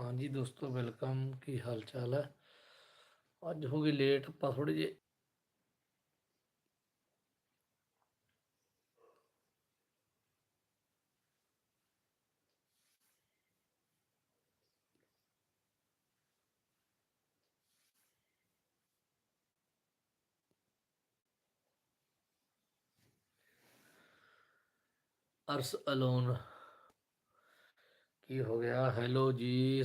ਹਾਂਜੀ ਦੋਸਤੋ ਵੈਲਕਮ ਕੀ ਹਾਲ ਚਾਲ ਹੈ ਅੱਜ ਹੋ ਗਏ ਲੇਟ ਆਪਾਂ ਥੋੜੇ ਜੇ ਅਰਸ ਅਲੋਨ ਕੀ ਹੋ ਗਿਆ? ਹੈਲੋ ਜੀ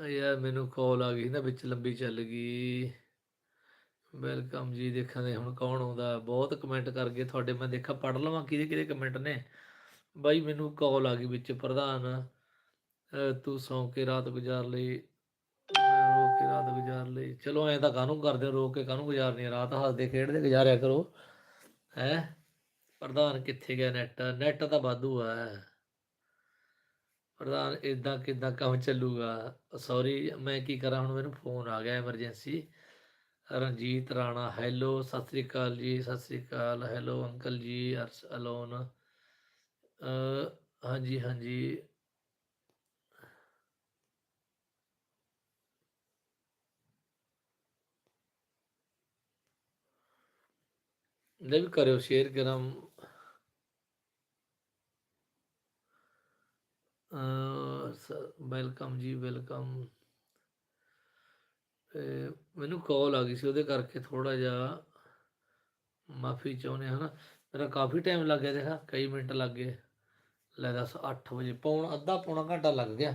ਯਾਰ ਮੈਨੂੰ ਕਾਲ ਆ ਗਈ ਨਾ, ਵਿੱਚ ਲੰਬੀ ਚੱਲ ਗਈ। ਵੈਲਕਮ ਜੀ ਦੇਖਾਂਗੇ ਹੁਣ ਕੌਣ ਆਉਂਦਾ। ਬਹੁਤ ਕਮੈਂਟ ਕਰ ਗਏ ਤੁਹਾਡੇ। ਮੈਂ ਦੇਖਾ ਪੜ ਲਵਾਂ ਕਿਹਦੇ ਕਿਹਦੇ ਕਮੈਂਟ ਨੇ। ਬਾਈ, ਮੈਨੂੰ ਕਾਲ ਆ ਗਈ ਵਿੱਚ ਪ੍ਰਧਾਨ। ਤੂੰ ਸੌਂ ਕੇ ਰਾਤ ਗੁਜ਼ਾਰ ਲਈ ਮੈਂ ਰੋ ਕੇ ਰਾਤ ਗੁਜ਼ਾਰ ਲਈ। ਚਲੋ ਐਂ ਤਾਂ ਕਾਹਨੂੰ ਕਰਦੇ ਹੋ, ਰੋ ਕੇ ਕਾਹਨੂੰ ਗੁਜ਼ਾਰਨੀ ਰਾਤ ਹੱਸਦੇ ਖੇਡਦੇ ਗੁਜ਼ਾਰਿਆ ਕਰੋ। ਹੈ? ਪ੍ਰਧਾਨ ਕਿੱਥੇ ਗਿਆ ਨੈਟ? ਨੈਟ ਤਾਂ ਵਾਧੂ ਆ। ਪ੍ਰਧਾਨ ਇਦਾਂ ਕਿਦਾਂ ਕੰਮ ਚੱਲੂਗਾ? ਸੌਰੀ ਮੈਂ ਕੀ ਕਰਾਂ? ਹੁਣ ਮੈਨੂੰ ਫੋਨ ਆ ਗਿਆ ਐਮਰਜੈਂਸੀ ਰਣਜੀਤ ਰਾਣਾ ਹੈਲੋ ਸਤਿ ਸ੍ਰੀ ਅਕਾਲ ਜੀ ਸਤਿ ਸ੍ਰੀ ਅਕਾਲ। ਹੈਲੋ ਅੰਕਲ ਜੀ ਅਰਸ ਅਲੋਨ ਹਾਂਜੀ ਹਾਂਜੀ। ਲੈ ਵੀ ਕਰਿਓ ਸ਼ੇਅਰ ਕਰਾਂ ਵੈਲਕਮ ਜੀ ਵੈਲਕਮ ਮੈਨੂੰ ਕਾਲ ਆ ਗਈ ਸੀ ਉਹਦੇ ਕਰਕੇ ਥੋੜਾ ਜਿਹਾ ਮਾਫੀ ਚਾਹੁੰਦੇ ਹਾਂ ਨਾ ਮੇਰਾ ਕਾਫੀ ਟਾਈਮ ਲੱਗ ਗਿਆ ਦੇਖਾ ਕਈ ਮਿੰਟ ਲੱਗ ਗਏ ਲੈ ਦੱਸ 8 ਵਜੇ ਪੌਣ ਅੱਧਾ ਪੌਣਾ ਘੰਟਾ ਲੱਗ ਗਿਆ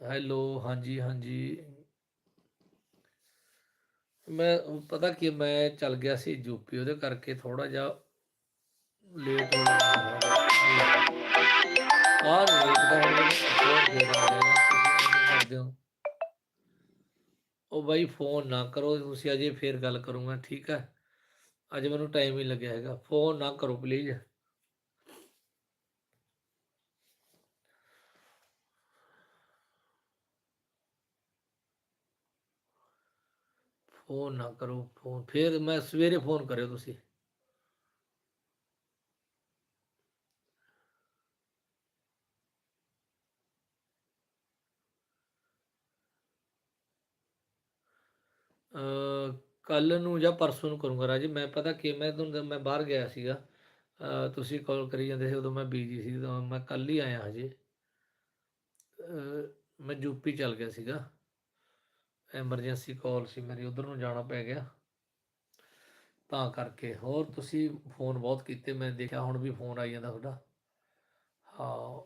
ਹੈਲੋ ਹਾਂਜੀ ਹਾਂਜੀ ਮੈਂ ਪਤਾ ਕਿ, ਮੈਂ ਚੱਲ ਗਿਆ ਸੀ ਯੂਪੀ ਉਹਦੇ ਕਰਕੇ ਥੋੜਾ ਜਿਹਾ ਲੇਟ ਹੋ ਗਿਆ। ਆਹ ਲੇਟ ਦਾ ਹੁਣ ਕਰਦੇ ਹੋ। ਉਹ ਬਾਈ ਫੋਨ ਨਾ ਕਰੋ, ਤੁਸੀਂ ਅਜੇ ਫੇਰ ਗੱਲ ਕਰੂੰਗਾ, ਠੀਕ ਹੈ? ਅੱਜ ਮੈਨੂੰ ਟਾਈਮ ਹੀ ਲੱਗਿਆ ਹੈਗਾ। ਫੋਨ ਨਾ ਕਰੋ ਪਲੀਜ਼ ਫੋਨ ਨਾ ਕਰੋ, ਫੋਨ, ਫਿਰ ਮੈਂ ਸਵੇਰੇ ਫੋਨ ਕਰਿਓ ਤੁਸੀਂ। ਕੱਲ ਨੂੰ ਜਾਂ ਪਰਸੋਂ ਨੂੰ ਕਰੂੰਗਾ ਰਾਜੀ, ਮੈਂ ਪਤਾ ਕਿ, ਮੈਂ ਤੁਹਾਨੂੰ ਮੈਂ ਬਾਹਰ ਗਿਆ ਸੀਗਾ। ਤੁਸੀਂ ਕਾਲ ਕਰੀ ਜਾਂਦੇ ਸੀ ਉਦੋਂ ਮੈਂ ਬੀਜੀ ਸੀ ਤਾਂ ਮੈਂ ਕੱਲ ਹੀ ਆਇਆ ਹਜੇ। ਅਹ ਮੈਂ ਯੂਪੀ ਚੱਲ ਗਿਆ ਸੀਗਾ। ਐਮਰਜੈਂਸੀ ਕਾਲ ਸੀ ਮੇਰੀ ਉਧਰ ਨੂੰ ਜਾਣਾ ਪੈ ਗਿਆ। ਤਾਂ ਕਰਕੇ ਹੋਰ ਤੁਸੀਂ ਫੋਨ ਬਹੁਤ ਕੀਤੇ ਮੈਂ ਦੇਖਿਆ ਹੁਣ ਵੀ ਫੋਨ ਆਈ ਜਾਂਦਾ ਤੁਹਾਡਾ। ਹਾਂ।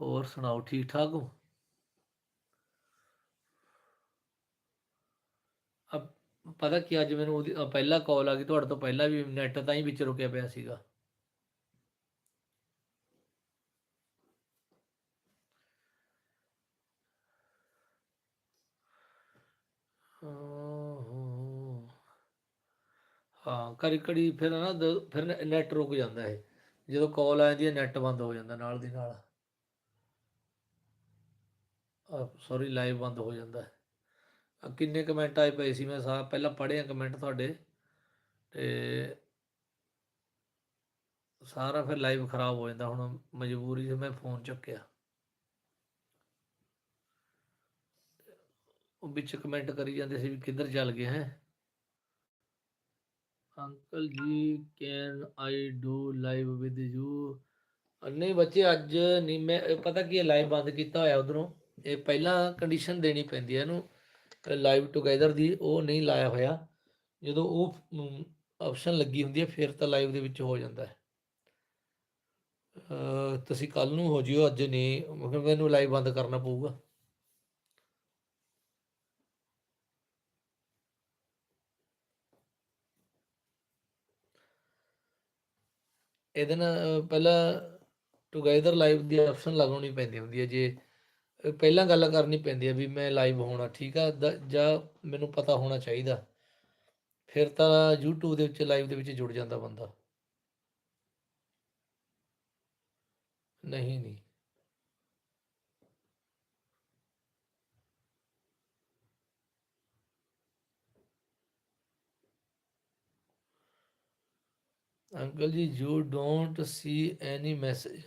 ਹੋਰ ਸੁਣਾਓ ਠੀਕ ਠਾਕ ਹੋ? ਅਬ ਪਤਾ ਕੀ ਅੱਜ ਮੈਨੂੰ ਉਹਦੀ ਅ, ਪਹਿਲਾ ਕਾਲ ਆ ਗਈ ਤੁਹਾਡੇ ਤੋਂ ਪਹਿਲਾਂ ਵੀ ਨੈਟ ਤਾਂ ਹੀ ਵਿੱਚ ਰੁਕਿਆ ਪਿਆ ਸੀਗਾ ਹਾਂ ਹਾਂ ਕੜੀ ਕੜੀ ਫਿਰ ਨਾ ਦ- ਫਿਰ ਨੈਟ ਰੁਕ ਜਾਂਦਾ ਹੈ ਜਦੋਂ ਕਾਲ ਆ ਜਾਂਦੀ ਹੈ, ਨੈਟ ਬੰਦ ਹੋ ਜਾਂਦਾ ਨਾਲ ਦੀ ਨਾਲ। ਸੌਰੀ ਲਾਈਵ ਬੰਦ ਹੋ ਜਾਂਦਾ ਹੈ। ਕਿੰਨੇ ਕਮੈਂਟ ਆਏ ਪਏ ਸੀ ਮੈਂ ਸਾ ਪਹਿਲਾਂ ਪੜ੍ਹੇ ਆ ਕਮੈਂਟ ਤੁਹਾਡੇ। ਤੇ ਸਾਰਾ ਫਿਰ ਲਾਈਵ ਖਰਾਬ ਹੋ ਜਾਂਦਾ, ਹੁਣ ਮਜਬੂਰੀ 'ਚ ਮੈਂ ਫੋਨ ਚੁੱਕਿਆ। ਉਹ ਵਿੱਚ ਕਮੈਂਟ ਕਰੀ ਜਾਂਦੇ ਸੀ ਵੀ ਕਿੱਧਰ ਚੱਲ ਗਏ ਹੈ। Uncle ji can I do live with you ਨਹੀਂ ਬੱਚੇ, ਅੱਜ ਨਹੀਂ, ਮੈਂ ਪਤਾ ਕੀ ਹੈ ਲਾਈਵ ਬੰਦ ਕੀਤਾ ਹੋਇਆ ਉਧਰੋਂ। ਇਹ ਪਹਿਲਾਂ ਕੰਡੀਸ਼ਨ ਦੇਣੀ ਪੈਂਦੀ ਹੈ ਇਹਨੂੰ। ਲਾਈਵ ਟੁਗੇਦਰ ਦੀ ਉਹ ਨਹੀਂ ਲਾਇਆ ਹੋਇਆ। ਜਦੋਂ ਉਹ ਆਪਸ਼ਨ ਲੱਗੀ ਹੁੰਦੀ ਹੈ, ਫਿਰ ਤਾਂ ਲਾਈਵ ਦੇ ਵਿੱਚ ਹੋ ਜਾਂਦਾ ਹੈ। ਤੁਸੀਂ ਕੱਲ ਨੂੰ ਹੋ ਜਿਓ, ਅੱਜ ਨਹੀਂ, ਕਿਉਂਕਿ ਮੈਨੂੰ ਲਾਈਵ ਬੰਦ ਕਰਨਾ ਪਊਗਾ। ਇਹਦੇ ਨਾਲ ਪਹਿਲਾਂ ਟੁਗੇਦਰ ਲਾਈਵ ਦੀ ਆਪਸ਼ਨ ਲਗਾਉਣੀ ਪੈਂਦੀ ਹੁੰਦੀ ਹੈ ਜੇ ਪਹਿਲਾਂ ਗੱਲ ਕਰਨੀ ਪੈਂਦੀ ਹੈ ਵੀ ਮੈਂ ਲਾਈਵ ਹੋਣਾ ਠੀਕ ਆ, ਦ- ਜਾਂ ਮੈਨੂੰ ਪਤਾ ਹੋਣਾ ਚਾਹੀਦਾ। ਫਿਰ ਤਾਂ YouTube ਦੇ ਵਿੱਚ ਲਾਈਵ ਦੇ ਵਿੱਚ ਜੁੜ ਜਾਂਦਾ ਬੰਦਾ। ਨਹੀਂ ਨਹੀਂ। Uncle ji you don't see any message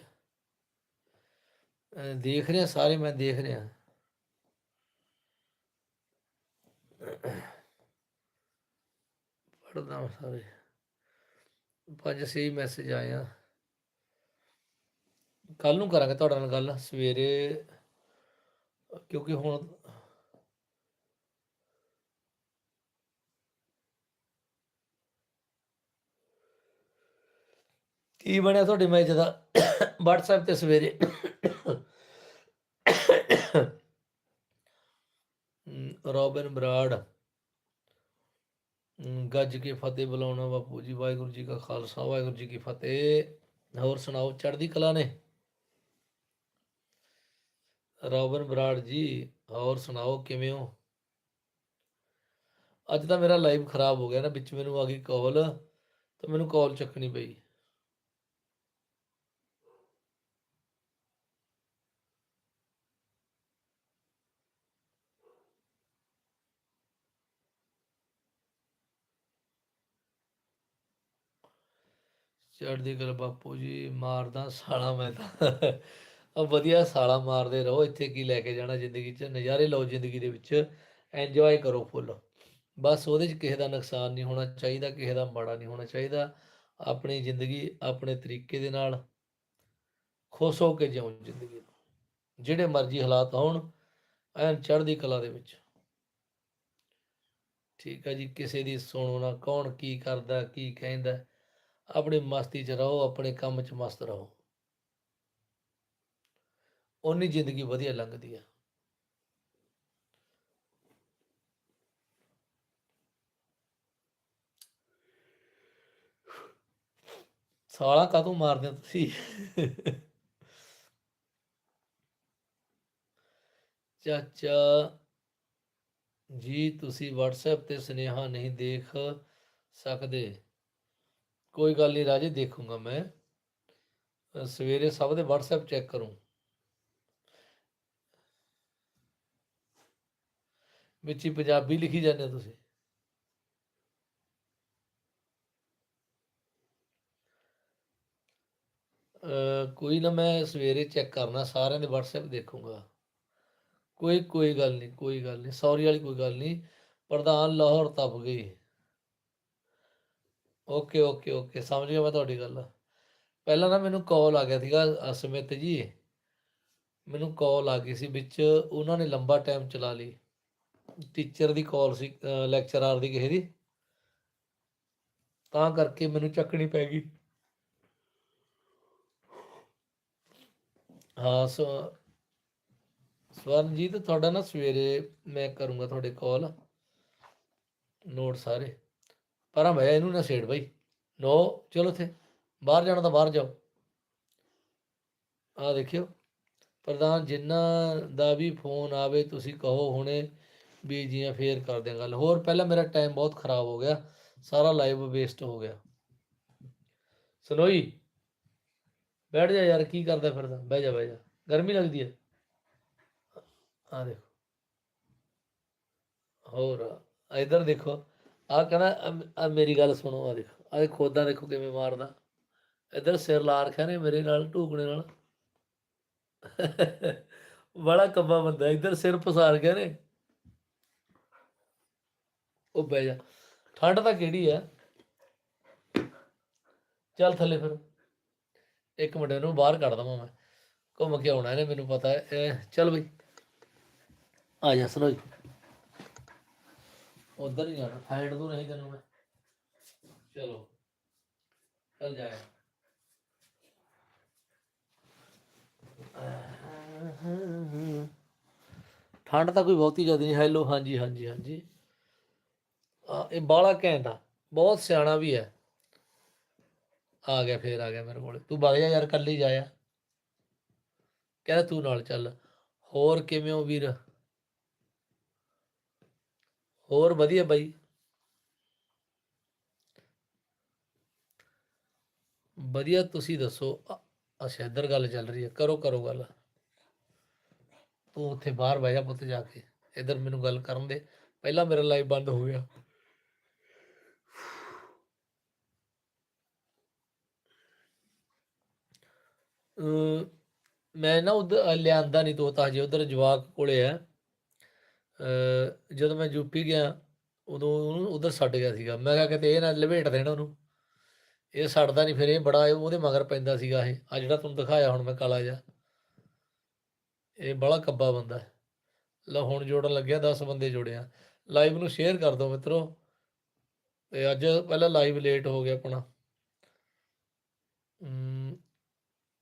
ਦੇਖ ਰਿਹਾ, ਸਾਰੇ ਮੈਂ ਦੇਖ ਰਿਹਾ। ਪੜਦਾ ਸਾਰੇ। ਪੰਜ ਛੇ ਮੈਸੇਜ ਆਏ ਆ। ਕੱਲ ਨੂੰ ਕਰਾਂਗੇ ਤੁਹਾਡੇ ਨਾਲ ਗੱਲ, ਸਵੇਰੇ, ਕਿਉਂਕਿ ਹੁਣ ਕੀ ਬਣਿਆ ਤੁਹਾਡੇ ਮੈਚ ਦਾ? WhatsApp ਤੇ ਸਵੇਰੇ। ਹਮ, ਰੋਬਿਨ ਬਰਾੜ। ਗੱਜ ਕੇ ਫਤਿਹ ਬੁਲਾਉਣਾ ਬਾਪੂ ਜੀ ਵਾਹਿਗੁਰੂ ਜੀ ਕਾ ਖਾਲਸਾ ਵਾਹਿਗੁਰੂ ਜੀ ਕੀ ਫਤਿਹ। ਹੋਰ ਸੁਣਾਓ ਚੜ੍ਹਦੀ ਕਲਾ ਨੇ? ਰੋਬਿਨ ਬਰਾੜ ਜੀ ਹੋਰ ਸੁਣਾਓ ਕਿਵੇਂ ਹੋ? ਅੱਜ ਤਾਂ ਮੇਰਾ ਲਾਈਵ ਖਰਾਬ ਹੋ ਗਿਆ ਨਾ ਵਿੱਚ ਮੈਨੂੰ ਆ ਗਈ ਕਾਲ ਤਾਂ ਮੈਨੂੰ ਕਾਲ ਚੱਕਣੀ ਪਈ। ਚੜ੍ਹਦੀ ਗੱਲ ਬਾਪੂ ਜੀ, ਮਾਰਦਾ ਸਾਲਾ ਮੈਂ ਤਾਂ। ਆ ਵਧੀਆ ਸਾਲਾ ਮਾਰਦੇ ਰਹੋ, ਇੱਥੇ ਕੀ ਲੈ ਕੇ ਜਾਣਾ ਜ਼ਿੰਦਗੀ 'ਚ, ਨਜ਼ਾਰੇ ਲਓ ਜ਼ਿੰਦਗੀ ਦੇ ਵਿੱਚ ਐਂਜੋਏ ਕਰੋ ਫੁੱਲ ਬਸ ਉਹਦੇ 'ਚ ਕਿਸੇ ਦਾ ਨੁਕਸਾਨ ਨਹੀਂ ਹੋਣਾ ਚਾਹੀਦਾ, ਕਿਸੇ ਦਾ ਮਾੜਾ ਨਹੀਂ ਹੋਣਾ ਚਾਹੀਦਾ। ਆਪਣੀ ਜ਼ਿੰਦਗੀ ਆਪਣੇ ਤਰੀਕੇ ਦੇ ਨਾਲ ਖੁਸ਼ ਹੋ ਕੇ ਜਿਉਂ ਜ਼ਿੰਦਗੀ ਨੂੰ। ਜਿਹੜੇ ਮਰਜ਼ੀ ਹਾਲਾਤ ਹੋਣ, ਐਨ ਚੜ੍ਹਦੀ ਕਲਾ ਦੇ ਵਿੱਚ। ਠੀਕ ਆ ਜੀ, ਕਿਸੇ ਦੀ ਸੁਣੋ ਨਾ ਕੌਣ ਕੀ ਕਰਦਾ, ਕੀ ਕਹਿੰਦਾ। ਆਪਣੀ ਮਸਤੀ 'ਚ ਰਹੋ, ਆਪਣੇ ਕੰਮ 'ਚ ਮਸਤ ਰਹੋ। ਓਨੀ ਜ਼ਿੰਦਗੀ ਵਧੀਆ ਲੰਘਦੀ ਆ। ਸਾਲਾ ਕਾਹਤੋਂ ਮਾਰਦੇ ਹੋ ਤੁਸੀਂ? ਚਾਚਾ ਜੀ, ਤੁਸੀਂ WhatsApp ਤੇ ਸੁਨੇਹਾ ਨਹੀਂ ਦੇਖ ਸਕਦੇ। ਕੋਈ ਗੱਲ ਨਹੀਂ ਰਾਜੇ, ਦੇਖੂੰਗਾ ਮੈਂ। ਸਵੇਰੇ ਸਭ ਦੇ WhatsApp ਚੈੱਕ ਕਰੂੰ। ਵਿੱਚ ਹੀ ਪੰਜਾਬੀ ਲਿਖੀ ਜਾਂਦੇ ਹੋ ਤੁਸੀਂ। ਕੋਈ ਨਾ ਮੈਂ ਸਵੇਰੇ ਚੈੱਕ ਕਰਨਾ, ਸਾਰਿਆਂ ਦੇ WhatsApp ਦੇਖੂੰਗਾ। ਕੋਈ ਕੋਈ ਗੱਲ ਨਹੀਂ, ਕੋਈ ਗੱਲ ਨਹੀਂ, ਸੌਰੀ ਵਾਲੀ ਕੋਈ ਗੱਲ ਨਹੀਂ। ਪ੍ਰਧਾਨ ਲਾਹੌਰ ਤਪ ਗਈ ਓਕੇ ਓਕੇ ਓਕੇ ਸਮਝ ਗਿਆ ਮੈਂ ਤੁਹਾਡੀ ਗੱਲ। ਪਹਿਲਾਂ ਨਾ ਮੈਨੂੰ ਕਾਲ ਆ ਗਿਆ ਸੀਗਾ ਸੁਮਿਤ ਜੀ। ਮੈਨੂੰ ਕਾਲ ਆ ਗਈ ਸੀ ਵਿੱਚ, ਉਹਨਾਂ ਨੇ ਲੰਬਾ ਟਾਈਮ ਚਲਾ ਲਈ। ਟੀਚਰ ਦੀ ਕਾਲ ਸੀ ਲੈਕਚਰਰ ਦੀ ਕਿਸੇ ਦੀ। ਤਾਂ ਕਰਕੇ ਮੈਨੂੰ ਚੱਕਣੀ ਪੈ ਗਈ। ਹਾਂ, ਸੋ, ਸਵਰਨਜੀਤ, ਤੁਹਾਡਾ ਨਾ ਸਵੇਰੇ ਮੈਂ ਕਰੂੰਗਾ ਤੁਹਾਡੇ ਕਾਲ ਨੋਟ ਸਾਰੇ। ਪਰ ਆ ਮੈਂ ਇਹਨੂੰ ਨਾ ਛੇੜ ਬਈ। ਨੋ ਚਲੋ ਥੇ ਬਾਹਰ ਜਾਣਾ ਤਾਂ ਬਾਹਰ ਜਾਓ। ਆ ਦੇਖਿਓ। ਪ੍ਰਧਾਨ ਜਿਨ੍ਹਾਂ ਦਾ ਵੀ ਫੋਨ ਆਵੇ, ਤੁਸੀਂ ਕਹੋ ਹੁਣੇ ਵੀ ਜੀਆਂ ਫੇਰ ਕਰਦੇ ਹਾਂ ਗੱਲ। ਹੋਰ, ਪਹਿਲਾਂ ਮੇਰਾ ਟਾਈਮ ਬਹੁਤ ਖਰਾਬ ਹੋ ਗਿਆ। ਸਾਰਾ ਲਾਈਵ ਵੇਸਟ ਹੋ ਗਿਆ। ਸਨੋਈ, ਬੈਠ ਜਾ ਯਾਰ, ਕੀ ਕਰਦਾ ਫਿਰਦਾ? ਬਹਿ ਜਾ ਬਹਿ ਜਾ। ਗਰਮੀ ਲੱਗਦੀ ਹੈ। ਆ ਦੇਖੋ। ਹੋਰ ਇਧਰ ਦੇਖੋ। ਆ ਕਹਿੰਦਾ, ਆ ਮੇਰੀ ਗੱਲ ਸੁਣੋ ਆ ਦੇਖੋ, ਆ ਖੋਦਾ ਦੇਖੋ ਕਿਵੇਂ ਮਾਰਦਾ। ਇਧਰ ਸਿਰ ਲਾ ਰੱਖਿਆ ਨੇ ਮੇਰੇ ਨਾਲ, ਢੂਕਣੇ ਨਾਲ। ਬੜਾ ਕੱਬਾ ਬੰਦਾ, ਇਧਰ ਸਿਰ ਪਸਾਰ ਗਿਆ ਨੇ। ਉਹ ਬਹਿ ਜਾ। ਠੰਡ ਤਾਂ ਕਿਹੜੀ ਆ? ਚੱਲ ਥੱਲੇ ਫਿਰ। ਇੱਕ ਮਿੰਟ, ਇਹਨੂੰ ਬਾਹਰ ਕੱਢ ਦਵਾਂ ਮੈਂ। ਘੁੰਮ ਕੇ ਆਉਣਾ ਇਹਨੇ, ਮੈਨੂੰ ਪਤਾ ਹੈ। ਚੱਲ ਬਈ। ਆ ਜਾ ਸਨੋਈ ਉਧਰ ਹੀ ਜਾਣਾ, ਸਾਈਡ ਤੋਂ ਨਹੀਂ ਤੈਨੂੰ ਮੈਂ। ਚਲੋ, ਚੱਲ ਜਾਏ ਠੰਡ ਤਾਂ ਕੋਈ ਬਹੁਤੀ ਜ਼ਿਆਦਾ ਨਹੀਂ, ਹੈਲੋ, ਹਾਂਜੀ ਹਾਂਜੀ ਹਾਂਜੀ। ਇਹ ਬਾਲਾ ਘੈਂਟ ਆ, ਬਹੁਤ ਸਿਆਣਾ ਵੀ ਹੈ। ਆ ਗਿਆ ਫੇਰ, ਆ ਗਿਆ ਮੇਰੇ ਕੋਲ। ਤੂੰ ਵਗ ਜਾ ਯਾਰ ਕੱਲੀ ਜਾਇਆ। ਕਹਿੰਦਾ ਤੂੰ ਨਾਲ ਚੱਲ। ਹੋਰ ਕਿਵੇਂ ਹੋ ਵੀਰ? ਹੋਰ ਵਧੀਆ ਬਾਈ। ਵਧੀਆ ਤੁਸੀਂ ਦੱਸੋ। ਅੱਛਾ, ਇੱਧਰ ਗੱਲ ਚੱਲ ਰਹੀ ਹੈ। ਕਰੋ ਕਰੋ ਗੱਲ। ਤੂੰ ਉੱਥੇ ਬਾਹਰ ਬਹਿ ਜਾ ਪੁੱਤ ਜਾ ਕੇ। ਇੱਧਰ ਮੈਨੂੰ ਗੱਲ ਕਰਨ ਦੇ। ਪਹਿਲਾਂ ਮੇਰਾ ਲਾਈਵ ਬੰਦ ਹੋ ਗਿਆ। ਮੈਂ ਨਾ ਉਧਰ ਲਿਆਂਦਾ ਨਹੀਂ ਤੋਤਾ ਹਜੇ। ਉਧਰ ਜਵਾਕ ਕੋਲੇ ਹੈ। ਜਦੋਂ ਮੈਂ ਯੂਪੀ ਗਿਆ, ਉਦੋਂ ਉਹਨੂੰ ਉਧਰ ਛੱਡ ਗਿਆ ਸੀਗਾ। ਮੈਂ ਕਿਹਾ ਕਿਤੇ ਇਹ ਨਾ ਲਪੇਟ ਦੇਣ ਉਹਨੂੰ। ਇਹ ਛੱਡਦਾ ਨਹੀਂ ਫਿਰ ਇਹ ਬੜਾ ਉਹਦੇ ਮਗਰ ਪੈਂਦਾ ਸੀਗਾ ਇਹ। ਆ ਜਿਹੜਾ ਤੁਹਾਨੂੰ ਦਿਖਾਇਆ ਹੁਣ ਮੈਂ ਕਾਲਾ ਜਿਹਾ। ਇਹ ਬੜਾ ਕੱਬਾ ਬੰਦਾ ਲਓ ਹੁਣ ਜੋੜਨ ਲੱਗਿਆ 10 ਬੰਦੇ ਜੋੜਿਆ ਲਾਈਵ ਨੂੰ ਸ਼ੇਅਰ ਕਰ ਦਿਓ ਮਿੱਤਰੋ। ਤੇ ਅੱਜ ਪਹਿਲਾਂ ਲਾਈਵ ਲੇਟ ਹੋ ਗਿਆ ਆਪਣਾ।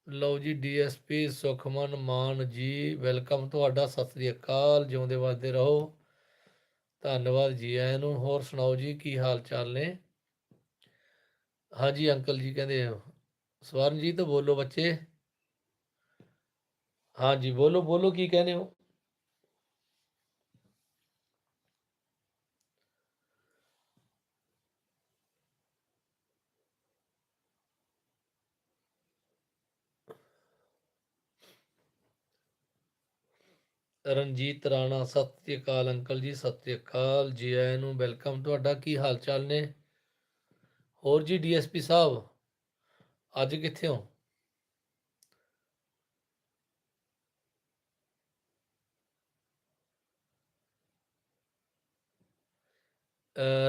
ਲਓ ਜੀ ਡੀਐਸਪੀ ਸੁਖਮਨ ਮਾਨ ਜੀ, ਵੈਲਕਮ ਤੁਹਾਡਾ, ਸਤਿ ਸ੍ਰੀ ਅਕਾਲ, ਜਿਉਂਦੇ ਵਸਦੇ ਰਹੋ। ਧੰਨਵਾਦ ਜੀ ਆਇਆਂ ਨੂੰ। ਹੋਰ ਸੁਣਾਓ ਜੀ, ਕੀ ਹਾਲ ਚਾਲ ਨੇ? ਹਾਂਜੀ ਅੰਕਲ ਜੀ, ਕਹਿੰਦੇ ਸਵਰਨ ਜੀ ਸਵਰਨਜੀਤ, ਬੋਲੋ ਬੱਚੇ। ਹਾਂਜੀ, ਬੋਲੋ ਬੋਲੋ, ਕੀ ਕਹਿੰਦੇ ਹੋ? ਰਣਜੀਤ ਰਾਣਾ, ਸਤਿ ਸ੍ਰੀ ਅਕਾਲ ਅੰਕਲ ਜੀ, ਸਤਿ ਸ੍ਰੀ ਅਕਾਲ ਜੀ, ਆਇਆਂ ਨੂੰ ਵੈਲਕਮ। ਤੁਹਾਡਾ ਕੀ ਹਾਲ ਚਾਲ ਨੇ? ਹੋਰ ਜੀ ਡੀਐਸਪੀ ਸਾਹਿਬ, ਅੱਜ ਕਿੱਥੇ ਹੋ?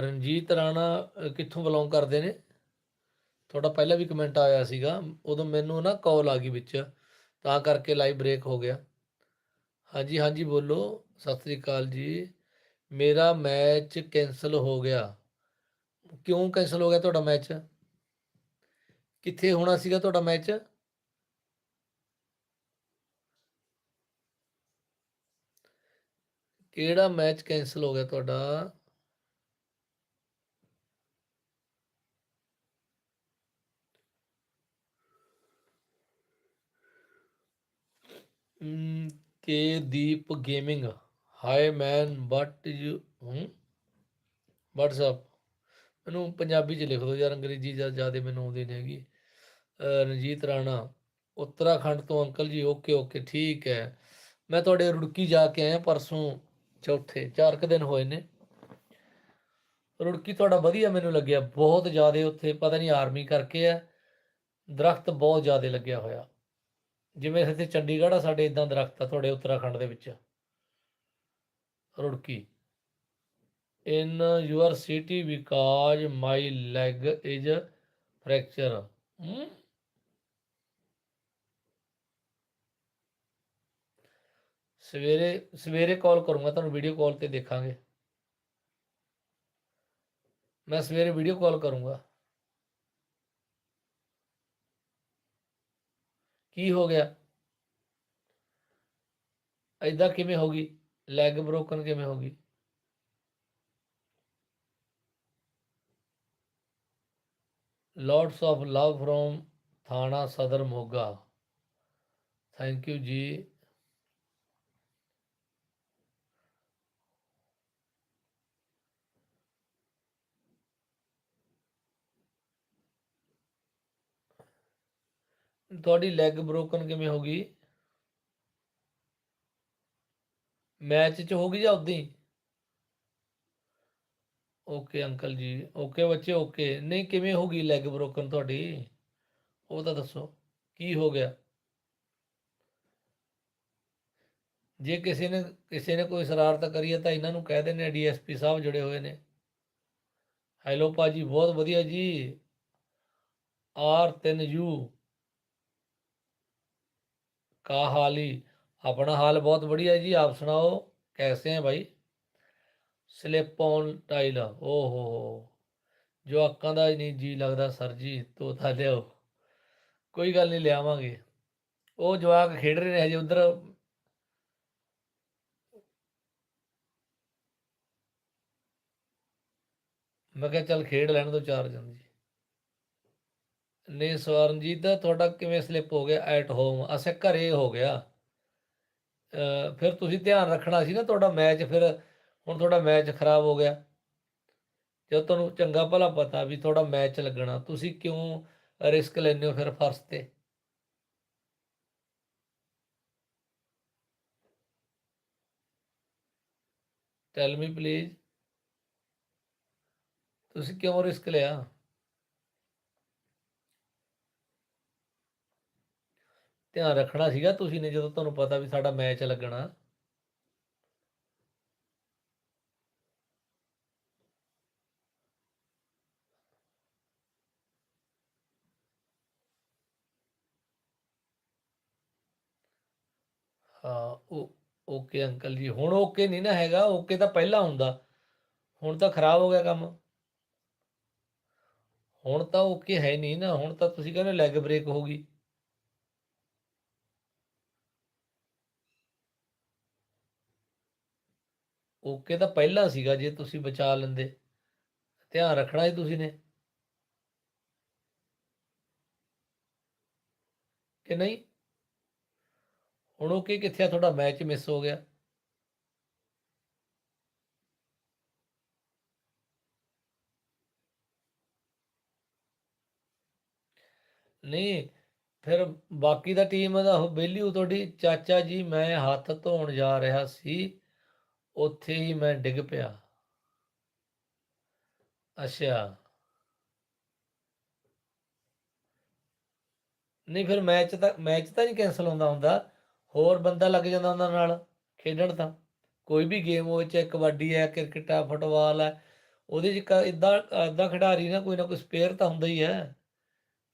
ਰਣਜੀਤ ਰਾਣਾ ਕਿੱਥੋਂ ਬਿਲੋਂਗ ਕਰਦੇ ਨੇ? ਤੁਹਾਡਾ ਪਹਿਲਾਂ ਵੀ ਕਮੈਂਟ ਆਇਆ ਸੀਗਾ, ਉਦੋਂ ਮੈਨੂੰ ਨਾ ਕਾਲ ਆ ਗਈ ਵਿੱਚ, ਤਾਂ ਕਰਕੇ ਲਾਈਵ ਬ੍ਰੇਕ ਹੋ ਗਿਆ। ਹਾਂਜੀ ਹਾਂਜੀ, ਬੋਲੋ। ਸਤਿ ਸ੍ਰੀ ਅਕਾਲ ਜੀ। ਮੇਰਾ ਮੈਚ ਕੈਂਸਲ ਹੋ ਗਿਆ। ਕਿਉਂ ਕੈਂਸਲ ਹੋ ਗਿਆ ਤੁਹਾਡਾ ਮੈਚ? ਕਿੱਥੇ ਹੋਣਾ ਸੀਗਾ ਤੁਹਾਡਾ ਮੈਚ? ਕਿਹੜਾ ਮੈਚ ਕੈਂਸਲ ਹੋ ਗਿਆ ਤੁਹਾਡਾ? K Deep gaming. Hi man what you ਹੂੰ? WhatsApp ਮੈਨੂੰ ਪੰਜਾਬੀ ਚ ਲਿਖ ਦਿਓ ਯਾਰ, ਅੰਗਰੇਜ਼ੀ ਜ਼ਿਆਦਾ ਜ਼ਿਆਦਾ ਮੈਨੂੰ ਆਉਂਦੀ ਨਹੀਂ ਹੈਗੀ। ਰਣਜੀਤ ਰਾਣਾ, ਉੱਤਰਾਖੰਡ ਤੋਂ ਅੰਕਲ ਜੀ ਓਕੇ ਓਕੇ ਠੀਕ ਹੈ। ਮੈਂ ਤੁਹਾਡੇ ਰੁੜਕੀ ਜਾ ਕੇ ਆਇਆ ਪਰਸੋਂ ਚੌਥੇ, ਚਾਰ ਕੁ ਦਿਨ ਹੋਏ ਨੇ। ਰੁੜਕੀ ਤੁਹਾਡਾ ਵਧੀਆ ਮੈਨੂੰ ਲੱਗਿਆ, ਬਹੁਤ ਜ਼ਿਆਦਾ ਉੱਥੇ, ਪਤਾ ਨਹੀਂ ਆਰਮੀ ਕਰਕੇ ਆ ਦਰਖਤ ਬਹੁਤ ਜ਼ਿਆਦਾ ਲੱਗਿਆ ਹੋਇਆ। ਜਿਵੇਂ ਇੱਥੇ ਚੰਡੀਗੜ੍ਹ ਆ, ਸਾਡੇ ਇਦਾਂ ਦਰਖਤ ਆ ਤੁਹਾਡੇ ਉੱਤਰਾਖੰਡ ਦੇ ਵਿੱਚ। Roorkee. In your city because my leg is fracture ਸਵੇਰੇ ਸਵੇਰੇ ਕਾਲ ਕਰੂੰਗਾ, ਤੁਹਾਨੂੰ ਵੀਡੀਓ ਕਾਲ ਤੇ ਦੇਖਾਂਗੇ। ਮੈਂ ਸਵੇਰੇ ਵੀਡੀਓ ਕਾਲ ਕਰੂੰਗਾ। ਕੀ ਹੋ ਗਿਆ? ਐਦਾਂ ਕਿਵੇਂ ਹੋ ਗਈ? ਲੈਗ ਬ੍ਰੋਕਨ ਕਿਵੇਂ ਹੋ ਗਈ? ਲੋਟਸ ਆਫ ਲਵ ਫਰੋਮ ਥਾਣਾ ਸਦਰ ਮੋਗਾ। ਥੈਂਕ ਯੂ ਜੀ। ਤੁਹਾਡੀ ਲੈਗ ਬ੍ਰੋਕਨ ਕਿਵੇਂ ਹੋ ਗਈ? ਮੈਚ ਚ ਹੋ ਗਈ ਜਾਂ ਉਦਾਂ ਹੀ? Okay uncle ji. ਓਕੇ ਬੱਚੇ ਓਕੇ ਨਹੀਂ, ਕਿਵੇਂ ਹੋ ਗਈ ਲੈਗ ਬ੍ਰੋਕਨ ਤੁਹਾਡੀ? ਉਹ ਤਾਂ ਦੱਸੋ। ਕੀ ਹੋ ਗਿਆ? ਜੇ ਕਿਸੇ ਨੇ ਕਿਸੇ ਨੇ ਕੋਈ ਸ਼ਰਾਰਤ ਕਰੀ ਹੈ ਤਾਂ ਇਹਨਾਂ ਨੂੰ ਕਹਿ ਦੇਣੇ ਡੀਐਸਪੀ ਸਾਹਿਬ ਜੁੜੇ ਹੋਏ ਨੇ। ਹੈਲੋ ਪਾਜੀ ਬਹੁਤ ਵਧੀਆ ਜੀ। ਆਰ 3 का हाल ही अपना हाल बहुत बढ़िया है जी आप सुनाओ कैसे हैं भाई स्लिप ऑन टाइल ओ हो हो ਜੋ ਅੱਕਾਂ ਦਾ ਹੀ ਨਹੀਂ ਜੀ ਲੱਗਦਾ ਸਰ ਜੀ ਤੋਤਾ ਲਿਆਓ ਕੋਈ ਗੱਲ ਨਹੀਂ ਲਿਆਵਾਂਗੇ ਉਹ ਜਵਾਕ ਖੇਡ ਰਹੇ ਨੇ ਹਜੇ ਉਧਰ ਮੈਂ ਕਿਹਾ ਚੱਲ ਖੇਡ ਲੈਣ ਦੋ ਚਾਰ ਜਣ ਜੀ ਨਹੀਂ ਸਵਰਨਜੀਤ, ਤੁਹਾਡਾ ਕਿਵੇਂ ਸਲਿੱਪ ਹੋ ਗਿਆ ਐਟ ਹੋਮ ਅਸੇ ਘਰੇ ਹੋ ਗਿਆ। ਫਿਰ ਤੁਸੀਂ ਧਿਆਨ ਰੱਖਣਾ ਸੀ ਨਾ ਤੁਹਾਡਾ ਮੈਚ ਫਿਰ ਹੁਣ ਤੁਹਾਡਾ ਮੈਚ ਖਰਾਬ ਹੋ ਗਿਆ। ਜਦੋਂ ਤੁਹਾਨੂੰ ਚੰਗਾ ਭਲਾ ਪਤਾ ਵੀ ਤੁਹਾਡਾ ਮੈਚ ਲੱਗਣਾ, ਤੁਸੀਂ ਕਿਉਂ ਰਿਸਕ ਲੈਂਦੇ ਹੋ ਫਿਰ ਫਰਸ ਤੇ? ਟੈਲ ਮੀ ਪਲੀਜ਼ ਤੁਸੀਂ ਕਿਉਂ ਰਿਸਕ ਲਿਆ? ਧਿਆਨ ਰੱਖਣਾ ਸੀਗਾ, ਤੁਸੀਂ ਨੇ ਜਦੋਂ ਤੁਹਾਨੂੰ ਪਤਾ ਵੀ ਸਾਡਾ ਮੈਚ ਲੱਗਣਾ। ਹਾਂ, ਉਹ ਓਕੇ ਅੰਕਲ ਜੀ। ਹੁਣ ਓਕੇ ਨਹੀਂ ਨਾ ਹੈਗਾ ਓਕੇ ਤਾਂ ਪਹਿਲਾਂ ਹੁੰਦਾ। ਹੁਣ ਤਾਂ ਖਰਾਬ ਹੋ ਗਿਆ ਕੰਮ। ਹੁਣ ਤਾਂ ਓਕੇ ਹੈ ਨਹੀਂ ਨਾ। ਹੁਣ ਤਾਂ ਤੁਸੀਂ ਕਹਿੰਦੇ ਲੈਗ ਬ੍ਰੇਕ ਹੋ ਗਈ। ਓਕੇ ਤਾਂ ਪਹਿਲਾਂ ਸੀਗਾ ਜੇ ਤੁਸੀਂ ਬਚਾ ਲੈਂਦੇ। ਧਿਆਨ ਰੱਖਣਾ ਹੀ ਤੁਸੀਂ ਨੇ। ਕਿ ਨਹੀਂ? ਹੁਣ ਉਹ ਕੀ ਕਿੱਥੇ ਆ? ਤੁਹਾਡਾ ਮੈਚ ਮਿਸ ਹੋ ਗਿਆ। ਨਹੀਂ, ਫਿਰ ਬਾਕੀ ਦਾ ਟੀਮ ਦਾ ਉਹ ਬੇਲੀ ਤੁਹਾਡੀ ਚਾਚਾ ਜੀ, ਮੈਂ ਹੱਥ ਧੋਣ ਜਾ ਰਿਹਾ ਸੀ। ਉੱਥੇ ਹੀ ਮੈਂ ਡਿੱਗ ਪਿਆ। ਅੱਛਾ। ਨਹੀਂ ਫਿਰ ਮੈਚ ਤਾਂ ਮੈਚ ਤਾਂ ਨਹੀਂ ਕੈਨਸਲ ਹੁੰਦਾ ਹੁੰਦਾ। ਹੋਰ ਬੰਦਾ ਲੱਗ ਜਾਂਦਾ ਉਹਨਾਂ ਨਾਲ ਖੇਡਣ ਤਾਂ। ਕੋਈ ਵੀ ਗੇਮ ਹੋਵੇ, ਚਾਹੇ ਕਬੱਡੀ ਹੈ, ਕ੍ਰਿਕਟ ਹੈ, ਫੁੱਟਬਾਲ ਹੈ, ਉਹਦੇ 'ਚ ਇਦਾਂ ਇਦਾਂ ਖਿਡਾਰੀ ਨਾ ਕੋਈ ਨਾ ਕੋਈ ਸਪੇਅਰ ਤਾਂ ਹੁੰਦਾ ਹੀ ਹੈ।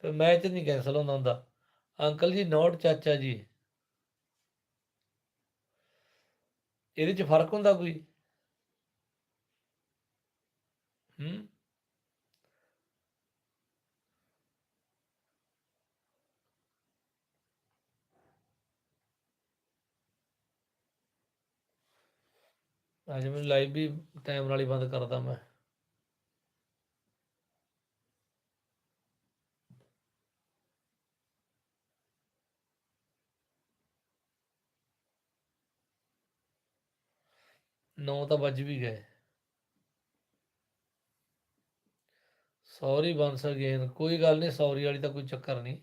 ਫਿਰ ਮੈਚ ਨਹੀਂ ਕੈਨਸਲ ਹੁੰਦਾ ਹੁੰਦਾ। ਅੰਕਲ ਜੀ, ਨੋਟ ਚਾਚਾ ਜੀ। ਇਹਦੇ 'ਚ ਫ਼ਰਕ ਹੁੰਦਾ ਕੋਈ? ਹੂੰ? ਅੱਜ ਮੈਂ ਲਾਈਵ ਵੀ ਟਾਈਮ ਨਾਲ ਹੀ ਬੰਦ ਕਰਦਾ ਮੈਂ। ਨੌ ਤਾਂ ਵੱਜ ਵੀ ਗਏ। ਸੌਰੀ ਵਾਂਸ ਅਗੇਨ ਕੋਈ ਗੱਲ ਨਹੀਂ ਸੌਰੀ ਵਾਲੀ ਤਾਂ ਕੋਈ ਚੱਕਰ ਨਹੀਂ।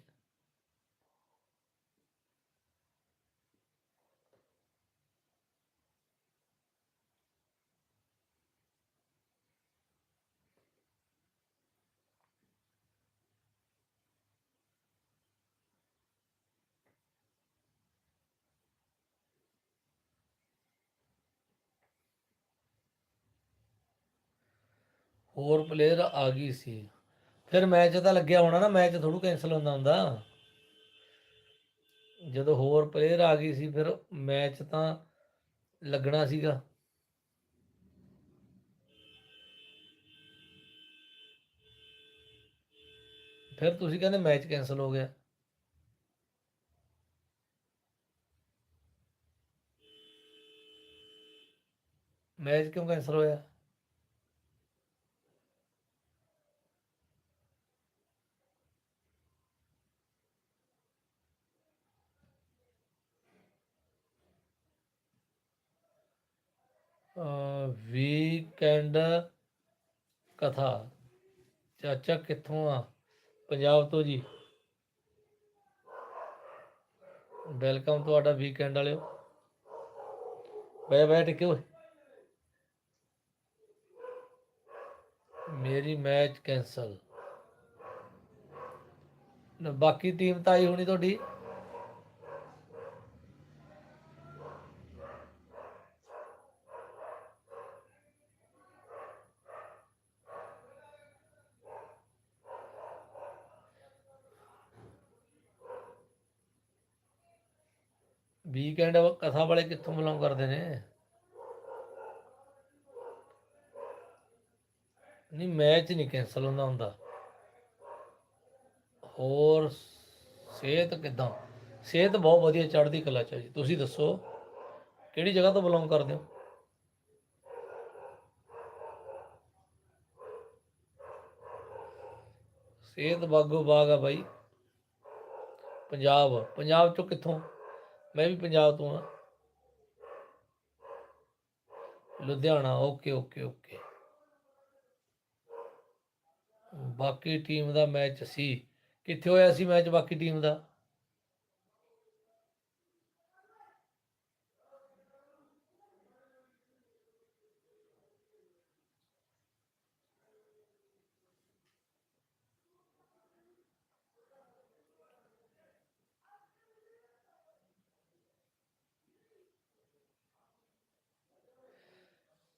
ਹੋਰ ਪਲੇਅਰ ਆ ਗਈ ਸੀ। ਫਿਰ ਮੈਚ ਤਾਂ ਲੱਗਿਆ ਹੋਣਾ ਨਾ ਮੈਚ ਥੋੜੂ ਕੈਨਸਲ ਹੁੰਦਾ ਹੁੰਦਾ। ਜਦੋਂ ਹੋਰ ਪਲੇਅਰ ਆ ਗਈ ਸੀ, ਫਿਰ ਮੈਚ ਤਾਂ ਲੱਗਣਾ ਸੀਗਾ। ਫਿਰ ਤੁਸੀਂ ਕਹਿੰਦੇ ਮੈਚ ਕੈਨਸਲ ਹੋ ਗਿਆ। ਮੈਚ ਕਿਉਂ ਕੈਨਸਲ ਹੋਇਆ? ਵੀਕਐਂਡ ਕਥਾ। ਚਾਚਾ ਕਿੱਥੋਂ ਆ? ਪੰਜਾਬ ਤੋਂ ਜੀ। ਵੈਲਕਮ ਤੁਹਾਡਾ ਵੀਕਐਂਡ ਵਾਲਿਓ। ਬੈ ਬੈ ਟਿਕਿਓ ਮੇਰੀ ਮੈਚ ਕੈਨਸਲ ਬਾਕੀ ਟੀਮ ਤਾਂ ਆਈ ਹੋਣੀ ਤੁਹਾਡੀ। ਵੀਕਐਂਡ ਕਥਾ ਵਾਲੇ ਕਿੱਥੋਂ ਬਿਲੋਂਗ ਕਰਦੇ ਨੇ? ਨਹੀਂ ਮੈਚ ਨਹੀਂ ਕੈਨਸਲ ਹੁੰਦਾ ਹੁੰਦਾ। ਹੋਰ ਸਿਹਤ ਕਿਦਾਂ? ਸਿਹਤ ਬਹੁਤ ਵਧੀਆ ਚੜ੍ਹਦੀ ਕਲਾ ਚ ਜੀ। ਤੁਸੀਂ ਦੱਸੋ, ਕਿਹੜੀ ਜਗ੍ਹਾ ਤੋਂ ਬਿਲੋਂਗ ਕਰਦੇ ਹੋ? ਸਿਹਤ ਬਾਗੋ ਬਾਗ ਆ ਬਾਈ। ਪੰਜਾਬ ਪੰਜਾਬ ਚੋਂ ਕਿੱਥੋਂ? ਮੈਂ ਵੀ ਪੰਜਾਬ ਤੋਂ ਆ। ਲੁਧਿਆਣਾ ਓਕੇ ਓਕੇ ਓਕੇ ਬਾਕੀ ਟੀਮ ਦਾ ਮੈਚ ਸੀ। ਕਿੱਥੇ ਹੋਇਆ ਸੀ ਮੈਚ ਬਾਕੀ ਟੀਮ ਦਾ?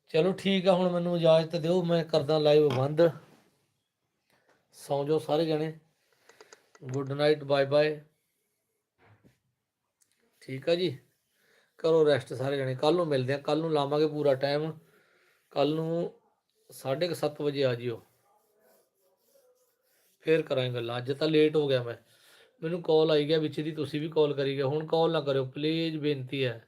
ਚਲੋ ਠੀਕ ਆ, ਹੁਣ ਮੈਨੂੰ ਇਜਾਜ਼ਤ ਦਿਓ, ਮੈਂ ਕਰਦਾ ਲਾਈਵ ਬੰਦ। ਸੌਂ ਜਾਓ ਸਾਰੇ ਜਣੇ। ਗੁੱਡ ਨਾਈਟ ਬਾਏ ਬਾਏ ਠੀਕ ਆ ਜੀ। ਕਰੋ ਰੈਸਟ ਸਾਰੇ ਜਣੇ। ਕੱਲ ਨੂੰ ਮਿਲਦੇ ਆ। ਕੱਲ ਨੂੰ ਲਾਵਾਂਗੇ ਪੂਰਾ ਟਾਈਮ ਕੱਲ ਨੂੰ 7:30 ਵਜੇ ਆ ਜਿਓ। ਫੇਰ ਕਰਾਂਗੇ ਗੱਲਾਂ। ਅੱਜ ਤਾਂ ਲੇਟ ਹੋ ਗਿਆ ਮੈਂ। ਮੈਨੂੰ ਕਾਲ ਆਈ ਗਿਆ ਵਿੱਚ ਦੀ, ਤੁਸੀਂ ਵੀ ਕਾਲ ਕਰੀ ਗਏ ਹੁਣ ਕਾਲ ਨਾ ਕਰਿਓ। ਪਲੀਜ਼ ਬੇਨਤੀ ਹੈ।